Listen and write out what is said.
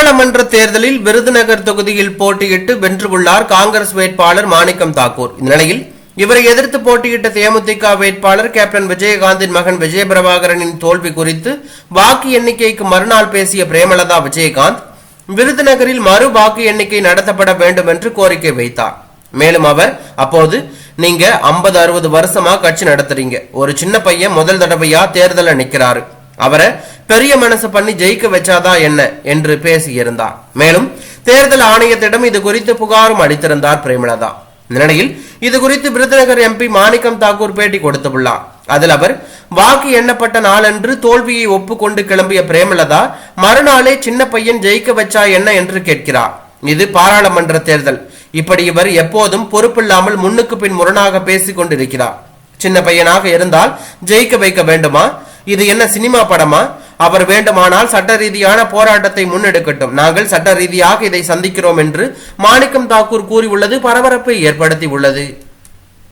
நாடாளுமன்ற தேர்தலில் விருதுநகர் தொகுதியில் போட்டியிட்டு வென்றுள்ளார் காங்கிரஸ் வேட்பாளர் மாணிக்கம் தாக்கூர். இந்நிலையில் இவரை எதிர்த்து போட்டியிட்ட தேமுதிக வேட்பாளர் கேப்டன் விஜயகாந்தின் மகன் விஜயபிரபாகரனின் தோல்வி குறித்து வாக்கு எண்ணிக்கைக்கு மறுநாள் பேசிய பிரேமலதா விஜயகாந்த் விருதுநகரில் மறு வாக்கு எண்ணிக்கை நடத்தப்பட வேண்டும் என்று கோரிக்கை வைத்தார். மேலும் அவர் அப்போது நீங்க 50 அறுபது வருஷமா கட்சி நடத்துறீங்க. ஒரு சின்ன பையன் முதல் தடவையா தேர்தல்ல நிக்கிறாரு. அவரை பெரிய மனசு பண்ணி ஜெயிக்க வச்சாதான் என்ன என்று பேசியிருந்தார். மேலும் தேர்தல் ஆணையத்திடம் இது குறித்து புகாரும் அளித்திருந்தார் பிரேமலதா. இந்த நிலையில் இது குறித்து விருதுநகர் எம்பி மாணிக்கம் தாக்கூர் பேட்டி கொடுத்துள்ளார். அதில் அவர் வாக்கு எண்ணப்பட்ட நாளன்று தோல்வியை ஒப்புக்கொண்டு கிளம்பிய பிரேமலதா மறுநாளே சின்ன பையன் ஜெயிக்க வச்சா என்ன என்று கேட்கிறார். இது பாராளுமன்ற தேர்தல். இப்படி இவர் எப்போதும் பொறுப்பில்லாமல் முன்னுக்கு பின் முரணாக பேசிக் கொண்டிருக்கிறார் சின்ன பையனாக இருந்தால் ஜெயிக்க வைக்க வேண்டுமா? இது என்ன சினிமா படமா? அவர் வேண்டுமானால் சட்ட ரீதியான போராட்டத்தை முன்னெடுக்கட்டும். நாங்கள் சட்ட ரீதியாக இதை சந்திக்கிறோம் என்று மாணிக்கம் தாக்கூர் கூறியுள்ளது பரபரப்பை ஏற்படுத்தி உள்ளது